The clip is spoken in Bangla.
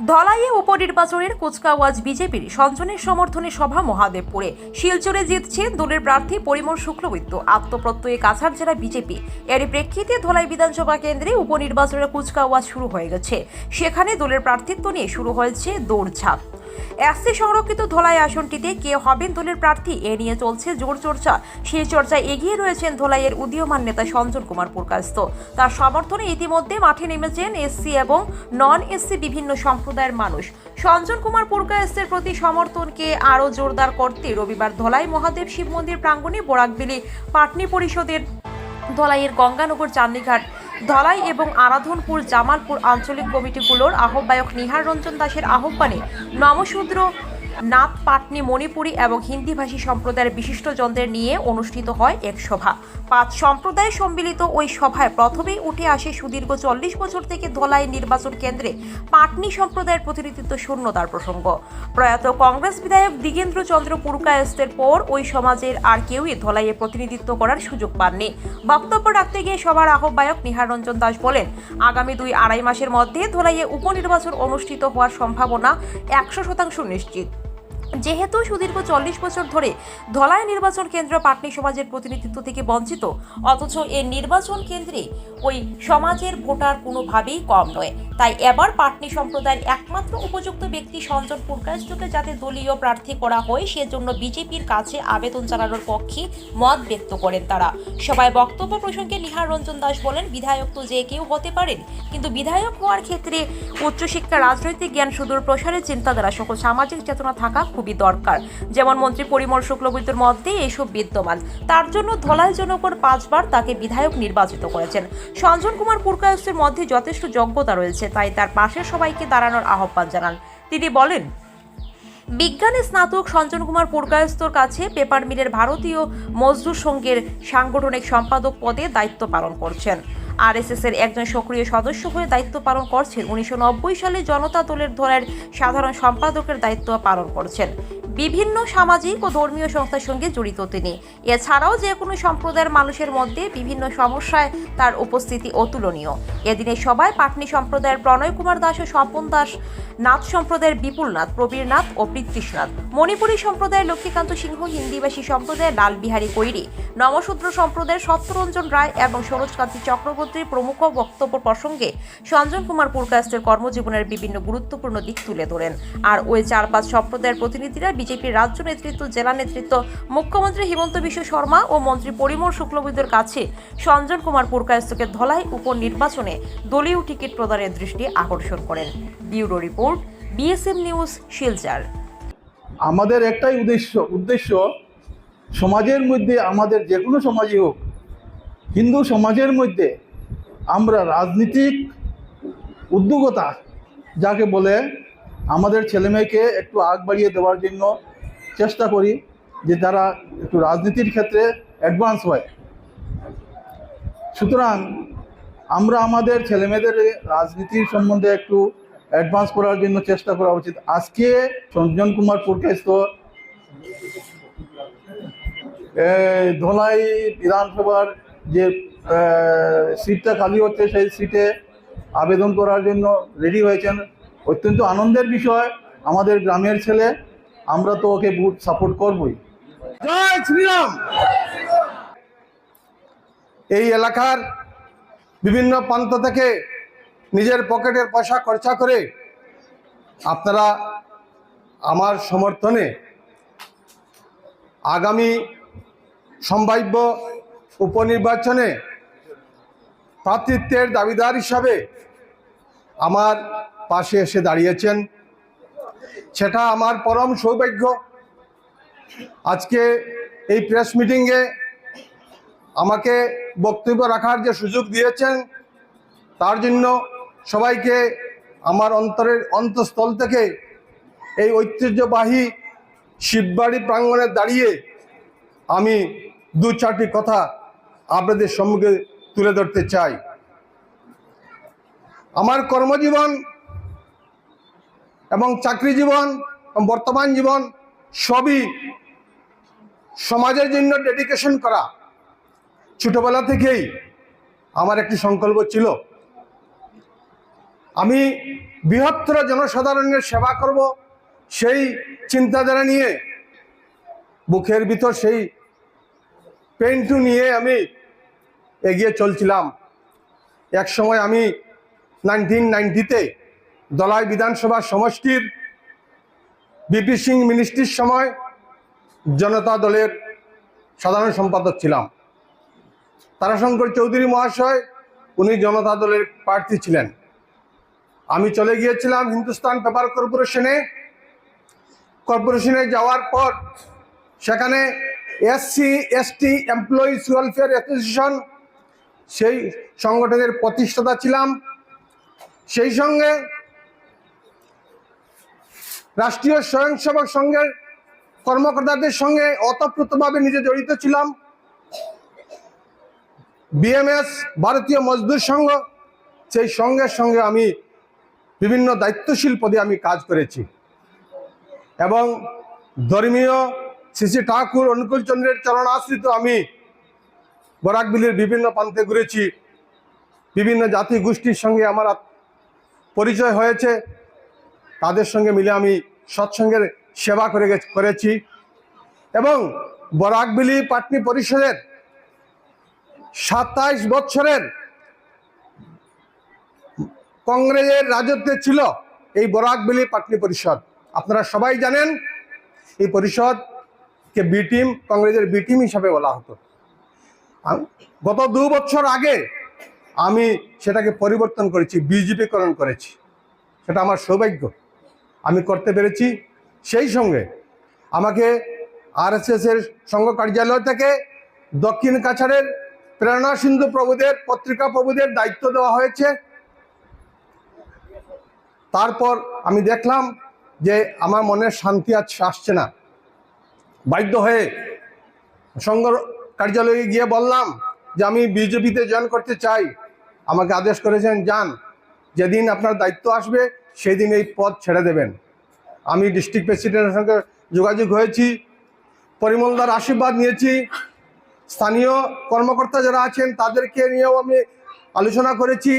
ধলাইয়ে উপনির্বাচনের কুচকাওয়াজ বিজেপির সঞ্জনের সমর্থনে সভা মহাদেবপুরে। শিলচরে জিতছে দলের প্রার্থী পরিমল শুক্লবৈদ্য। আত্মপ্রত্যয়ে কাছাড় জেলা বিজেপি। এর প্রেক্ষিতে ধলাই বিধানসভা কেন্দ্রে উপনির্বাচনের কুচকাওয়াজ শুরু হয়ে গেছে। সেখানে দলের প্রার্থিত্ব নিয়ে শুরু হয়েছে দৌড়ঝাঁপ। এসসি সংরক্ষিত ধলাই আসনটিতে কে হবেন দলের প্রার্থী। এ নিয়ে চলছে জোর চর্চা। সেই চর্চায় এগিয়ে রয়েছেন ধলাইয়ের উদীয়মান নেতা সঞ্জন কুমার পুরকাস্ত তার সমর্থনে ইতিমধ্যে মাঠে নেমেছেন এসসি এবং নন এসসি বিভিন্ন সম্প্রদায়ের মানুষ। সঞ্জন কুমার পুরকাস্তের প্রতি সমর্থনকে আরও জোরদার করতে রবিবার ধলাই মহাদেব শিব মন্দির প্রাঙ্গণে বরাকবেলি পাটনি পরিষদের ধলাইয়ের গঙ্গানগর চান্দিঘাট ধলাই এবং আরাধনপুর জামালপুর আঞ্চলিক কমিটিগুলোর আহ্বায়ক নিহার রঞ্জন দাসের আহ্বানে নমশূদ্র নাথ পাটনি মণিপুরী এবং হিন্দিভাষী সম্প্রদায়ের বিশিষ্ট বিশিষ্টজনদের নিয়ে অনুষ্ঠিত হয় এক সভা। পাঁচ সম্প্রদায় সম্মিলিত ওই সভায় প্রথমেই উঠে আসে সুদীর্ঘ চল্লিশ বছর থেকে ধলাই নির্বাচন কেন্দ্রে পাটনি সম্প্রদায়ের প্রতিনিধিত্ব শূন্যতার প্রসঙ্গ। প্রয়াত কংগ্রেস বিধায়ক দিগেন্দ্র চন্দ্র পুরকায়স্তের পর ওই সমাজের আর কেউই ধলাইয়ে প্রতিনিধিত্ব করার সুযোগ পাননি। বক্তব্য রাখতে গিয়ে সভার আহ্বায়ক নিহার রঞ্জন দাস বলেন, আগামী দুই আড়াই মাসের মধ্যে ধলাইয়ে উপনির্বাচন অনুষ্ঠিত হওয়ার সম্ভাবনা একশো শতাংশ নিশ্চিত। যেহেতু সুদীর্ঘ চল্লিশ বছর ধরে ধলাই নির্বাচন কেন্দ্র পাটনি সমাজের প্রতিনিধিত্ব থেকে বঞ্চিত, অথচ এই নির্বাচন কেন্দ্রে ওই সমাজের ভোটার কোনোভাবেই কম নয়। তাই এবার পাটনি সম্প্রদায়ের একমাত্র উপযুক্ত ব্যক্তি সঞ্জন পুরকাশকে যাতে দলীয় প্রার্থী করা হয়, সেজন্য বিজেপির কাছে আবেদন জানানোর পক্ষে মত ব্যক্ত করেন তারা। সবাই বক্তব্য প্রসঙ্গে নিহার রঞ্জন দাস বলেন, বিধায়ক তো যে কেউ হতে পারেন, কিন্তু বিধায়ক হওয়ার ক্ষেত্রে উচ্চশিক্ষা, রাজনৈতিক জ্ঞান, সুদূর প্রসারের চিন্তাধারা সহ সামাজিক চেতনা থাকা খুবই দরকার। যেমন মন্ত্রী পরিমল শুক্লবৈদ্যর মধ্যে এসব বিদ্যমান। তার জন্য ধলাই জনগণ পাঁচবার তাকে বিধায়ক নির্বাচিত করেছেন। সঞ্জন কুমার পুরকায়স্তের মধ্যে যথেষ্ট যোগ্যতা রয়েছে, তাই তার পাশে সবাইকে দাঁড়ানোর আহ্বান জানান। তিনি বলেন, বিজ্ঞানে স্নাতক সঞ্জন কুমার পুরকায়স্তর কাছে পেপার মিলের ভারতীয় মজদুর সংঘের সাংগঠনিক সম্পাদক পদে দায়িত্ব পালন করছেন। আরএসএস এর একজন সক্রিয় সদস্য হয়ে দায়িত্ব পালন করছেন। উনিশশো নব্বই সালে জনতা দলের ধরের সাধারণ সম্পাদকের দায়িত্ব পালন করছেন। বিভিন্ন সামাজিক ও ধর্মীয় সংস্থার সঙ্গে জড়িত তিনি। এছাড়াও যে কোনো সম্প্রদায়ের মানুষের মধ্যে বিভিন্ন সমস্যায় তার উপস্থিতি অতুলনীয়। এদিনে সবাই পাটনি সম্প্রদায়ের প্রণয় কুমার দাস ও স্বপন দাস, নাথ সম্প্রদায়ের বিপুল নাথ, প্রবীর নাথ ও পৃথ্বীশনাথ মণিপুরী সম্প্রদায়ের লক্ষ্মীকান্ত সিংহ হিন্দিভাষী সম্প্রদায়ের লালবিহারী কৈরি। নমশূদ্র সম্প্রদায়ের সত্যরঞ্জন রায় এবং সরোজকান্তি চক্রবর্তীর প্রমুখ বক্তব্য প্রসঙ্গে সঞ্জন কুমার পুরকাস্তের কর্মজীবনের বিভিন্ন গুরুত্বপূর্ণ দিক তুলে ধরেন। আর ওই চার পাঁচ সম্প্রদায়ের প্রতিনিধিরা বিজেপির রাজ্য নেতৃত্ব, জেলা নেতৃত্ব, মুখ্যমন্ত্রী হিমন্ত বিশ্ব শর্মা ও মন্ত্রী পরিমল শুক্লবৈদ্যর কাছে সঞ্জন কুমার পুরকায়স্তকে ধলাই উপনির্বাচনে দলীয় টিকিট প্রদানের দৃষ্টি আকর্ষণ করেন। Bureau report BSM news, Silchar. আমাদের একটাই উদ্দেশ্য উদ্দেশ্য সমাজের মধ্যে আমাদের যে কোনো সমাজই হোক, হিন্দু সমাজের মধ্যে আমরা রাজনীতিক উদ্যোগতা যাকে বলে আমাদের ছেলেমেয়েকে একটু আগ বাড়িয়ে দেওয়ার জন্য চেষ্টা করি যে তারা একটু রাজনীতির ক্ষেত্রে অ্যাডভান্স হয়। সুতরাং আমরা আমাদের ছেলেমেয়েদের রাজনীতির সম্বন্ধে একটু অ্যাডভান্স করার জন্য চেষ্টা করা উচিত। আজকে সঞ্জন কুমার পুরকাস্ত ধলাই বিধানসভার যে সিটটা খালি হচ্ছে সেই সিটে আবেদন করার জন্য রেডি হয়েছেন। অত্যন্ত আনন্দের বিষয় আমাদের গ্রামের ছেলে আমরা তো ওকে বুট সাপোর্ট করবই। জয় শ্রীরাম! এই এলাকার বিভিন্ন প্রান্ত থেকে নিজের পকেটের পয়সা খরচা করে আপনারা আমার সমর্থনে আগামী সম্ভাব্য উপনির্বাচনে প্রার্থিত্বের দাবিদার হিসাবে আমার পাশে এসে দাঁড়িয়েছেন। সেটা আমার পরম সৌভাগ্য। আজকে এই প্রেস মিটিংয়ে আমাকে বক্তব্য রাখার যে সুযোগ দিয়েছেন, তার জন্য সবাইকে আমার অন্তরের অন্তঃস্থল থেকে এই ঐতিহ্যবাহী শিববাড়ি প্রাঙ্গণে দাঁড়িয়ে আমি দু চারটি কথা আপনাদের সম্মুখে তুলে ধরতে চাই। আমার কর্মজীবন এবং চাকরি জীবন বর্তমান জীবন সবই সমাজের জন্য ডেডিকেশন করা। ছোটবেলা থেকেই আমার একটি সংকল্প ছিল, আমি বৃহত্তর জনসাধারণের সেবা করব সেই চিন্তাধারা নিয়ে, বুকের ভিতর সেই পেন্টু নিয়ে আমি এগিয়ে চলছিলাম। এক সময় আমি নাইনটিন নাইনটিতে দলাই বিধানসভা সমষ্টির বিপি সিং মিনিস্ট্রির সময় জনতা দলের সাধারণ সম্পাদক ছিলাম। তারাশঙ্কর চৌধুরী মহাশয়, উনি জনতা দলের প্রার্থী ছিলেন। আমি চলে গিয়েছিলাম হিন্দুস্তান পেপার কর্পোরেশনে। কর্পোরেশনে যাওয়ার পর সেখানে SC, ST, employees welfare association, সেই সংগঠনের প্রতিষ্ঠাতা ছিলাম। সেই সঙ্গে রাষ্ট্রীয় স্বয়ংসেবক সংঘের কর্মকর্তাদের সঙ্গে অতপ্রতভাবে নিজে জড়িত ছিলাম। বিএমএস, ভারতীয় মজদুর সংঘ, সেই সঙ্গের সঙ্গে আমি বিভিন্ন দায়িত্বশীল পদে আমি কাজ করেছি। এবং ধর্মীয় শ্রী ঠাকুর অনুকূল চন্দ্রের চরণাশ্রিত আমি বরাকবিলের বিভিন্ন প্রান্তে ঘুরেছি। বিভিন্ন জাতি গোষ্ঠীর সঙ্গে আমার পরিচয় হয়েছে। তাদের সঙ্গে মিলে আমি সৎসঙ্গের সেবা করে করেছি। এবং বরাকবিলি পাটনি পরিষদের সাতাইশ বছরের কংগ্রেসের রাজত্বে ছিল এই বরাকবিলি পাটনি পরিষদ। আপনারা সবাই জানেন, এই পরিষদকে বি টিম, কংগ্রেসের বি টিম হিসাবে বলা হতো। গত দু বছর আগে আমি সেটাকে পরিবর্তন করেছি বিজেপিকরণ করেছি। সেটা আমার সৌভাগ্য। আমি করতে পেরেছি। সেই সঙ্গে আমাকে আরএসএস এর সংঘ কার্যালয় থেকে দক্ষিণ কাছাড়ের প্রেরণা সিন্ধু প্রভুদের, পত্রিকা প্রভুদের দায়িত্ব দেওয়া হয়েছে। তারপর আমি দেখলাম যে আমার মনে শান্তি আজ আসছে না। বাধ্য হয়ে সংঘ কার্যালয়ে গিয়ে বললাম যে আমি বিজেপিতে জয়েন করতে চাই। আমাকে আদেশ করেছেন, যান। যেদিন আপনার দায়িত্ব আসবে সেই দিন এই পদ ছেড়ে দেবেন। আমি ডিস্ট্রিক্ট প্রেসিডেন্টের সঙ্গে যোগাযোগ হয়েছি, পরিমলদার আশীর্বাদ নিয়েছি। স্থানীয় কর্মকর্তা যারা আছেন, তাদেরকে নিয়েও আমি আলোচনা করেছি।